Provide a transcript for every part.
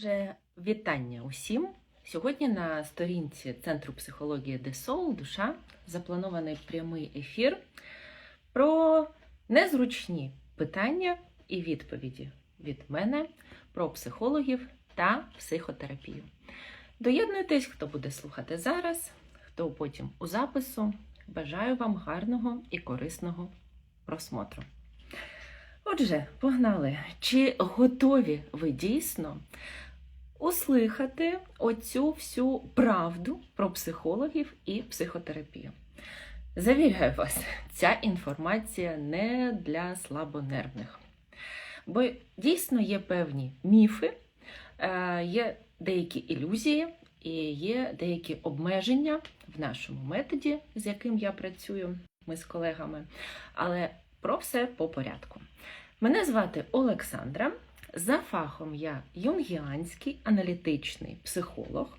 Отже, вітання усім. Сьогодні на сторінці Центру психології ДЕСОЛ Душа запланований прямий ефір про незручні питання і відповіді від мене про психологів та психотерапію. Доєднуйтесь, хто буде слухати зараз, хто потім у запису. Бажаю вам гарного і корисного просмотру. Отже, погнали. Чи готові ви дійсно услухати оцю всю правду про психологів і психотерапію? Завіряю вас, ця інформація не для слабонервних. Бо дійсно є певні міфи, е, є деякі ілюзії і є деякі обмеження в нашому методі, з яким я працюю, ми з колегами. Але про все по порядку. Мене звати Олександра. За фахом я юнгіанський аналітичний психолог,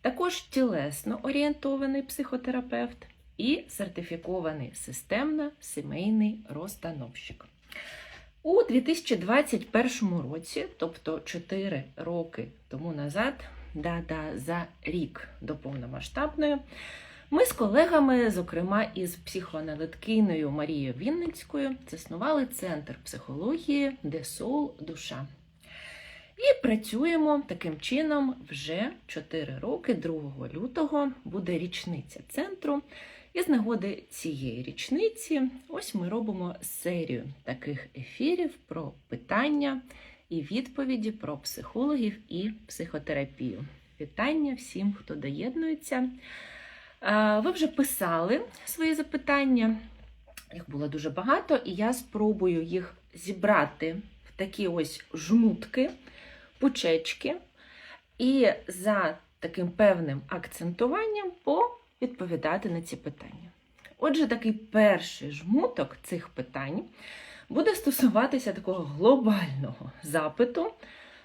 також тілесно орієнтований психотерапевт і сертифікований системно-сімейний розстановщик. У 2021 році, тобто 4 роки тому назад, да-да, за рік до повномасштабної, ми з колегами, зокрема із психоаналіткиною Марією Вінницькою, заснували центр психології ДЕСОЛ Душа. І працюємо таким чином вже 4 роки, 2 лютого буде річниця центру. І з нагоди цієї річниці, ось ми робимо серію таких ефірів про питання і відповіді про психологів і психотерапію. Вітання всім, хто доєднується. Ви вже писали свої запитання, їх було дуже багато, і я спробую їх зібрати в такі ось жмутки, пучечки, і за таким певним акцентуванням відповідати на ці питання. Отже, такий перший жмуток цих питань буде стосуватися такого глобального запиту,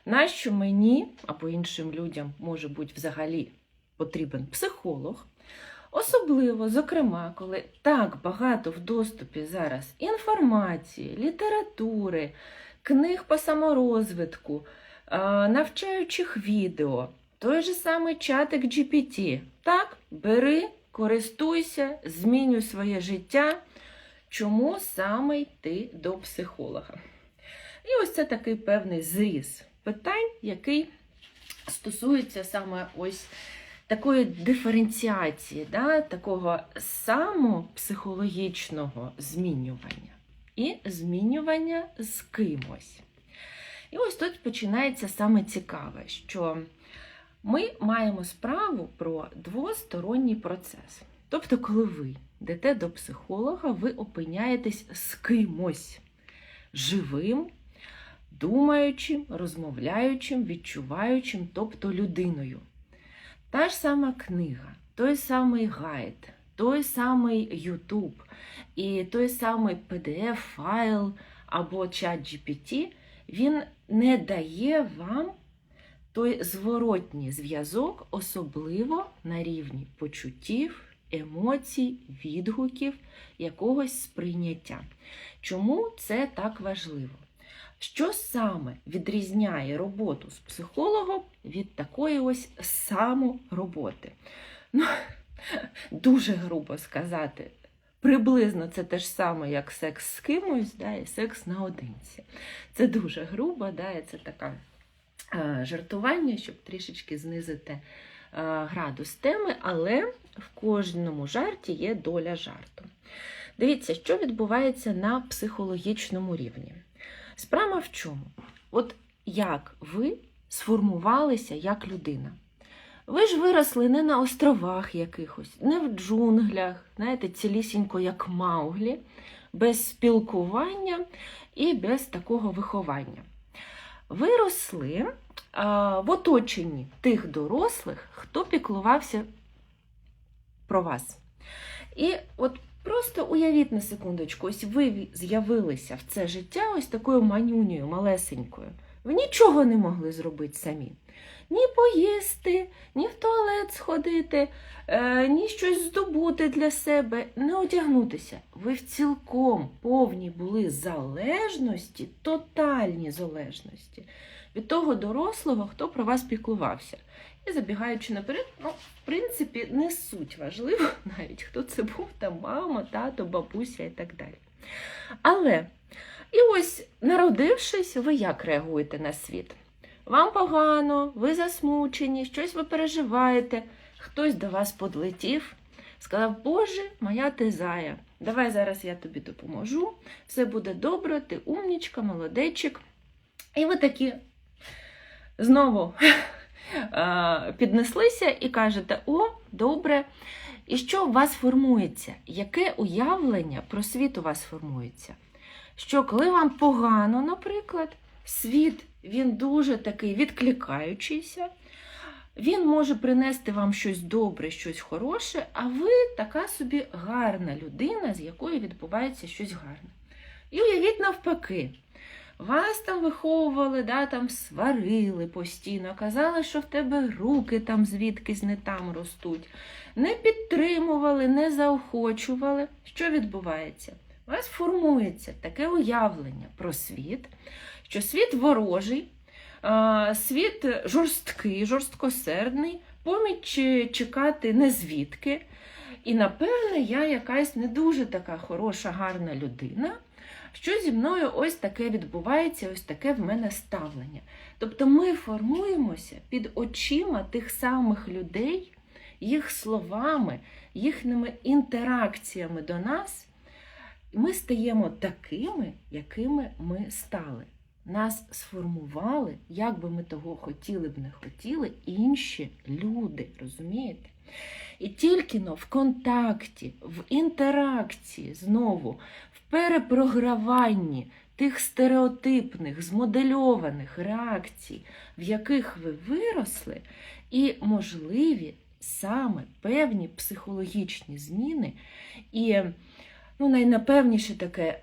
на що мені або іншим людям може бути взагалі потрібен психолог. Особливо, зокрема, коли так багато в доступі зараз інформації, літератури, книг по саморозвитку, навчаючих відео, той же самий чатик GPT. Так, бери, користуйся, змінюй своє життя. Чому саме йти до психолога? І ось це такий певний зріз питань, який стосується саме ось такої диференціації, да, такого самопсихологічного змінювання і змінювання з кимось. І ось тут починається саме цікаве, що ми маємо справу про двосторонній процес. Тобто, коли ви йдете до психолога, ви опиняєтесь з кимось живим, думаючим, розмовляючим, відчуваючим, тобто людиною. Та ж сама книга, той самий гайд, той самий YouTube і той самий PDF-файл або чат GPT, він не дає вам той зворотній зв'язок, особливо на рівні почуттів, емоцій, відгуків, якогось сприйняття. Чому це так важливо? Що саме відрізняє роботу з психологом від такої ось самороботи? Ну, Дуже грубо сказати. Приблизно це те ж саме, як секс з кимось, да, і секс наодинці. Це дуже грубо, да, і це таке жартування, щоб трішечки знизити градус теми, але в кожному жарті є доля жарту. Дивіться, що відбувається на психологічному рівні. Справа в чому? От як ви сформувалися як людина? Ви ж виросли не на островах якихось, не в джунглях, знаєте, цілісінько, як мауглі, без спілкування і без такого виховання. Ви росли а, в оточенні тих дорослих, хто піклувався про вас. І от Просто уявіть на секундочку, ось ви з'явилися в це життя ось такою манюнею, малесенькою. Ви нічого не могли зробити самі. Ні поїсти, ні в туалет сходити, е, ні щось здобути для себе, не одягнутися. Ви в цілком повні були залежності, тотальні залежності від того дорослого, хто про вас піклувався. І забігаючи наперед, ну, в принципі, не суть важливо навіть, хто це був, там мама, тато, бабуся і так далі. Але, і ось, народившись, ви як реагуєте на світ? Вам погано, ви засмучені, щось ви переживаєте, хтось до вас подлетів, сказав, Боже, моя ти зая, давай зараз я тобі допоможу, все буде добре, ти умнічка, молодечик. І ви такі знову піднеслися і кажете: О, добре. І що у вас формується? Яке уявлення про світ у вас формується? Що коли вам погано, наприклад, світ він дуже такий відкликаючийся, він може принести вам щось добре, щось хороше, а ви така собі гарна людина, з якою відбувається щось гарне. І уявіть навпаки, вас там виховували, да, там сварили постійно, казали, що в тебе руки там звідкись не там ростуть, не підтримували, не заохочували. Що відбувається? У вас формується таке уявлення про світ, що світ ворожий, світ жорсткий, жорсткосердний, поміч чекати не звідки. І, напевне, я якась не дуже така хороша, гарна людина, що зі мною ось таке відбувається, ось таке в мене ставлення. Тобто ми формуємося під очима тих самих людей, їх словами, їхніми інтеракціями до нас, ми стаємо такими, якими ми стали. Нас сформували, як би ми того хотіли б не хотіли, інші люди, розумієте? І тільки но в контакті, в інтеракції знову, перепрограванні тих стереотипних, змодельованих реакцій, в яких ви виросли, і можливі саме певні психологічні зміни, і ну, найнапевніше таке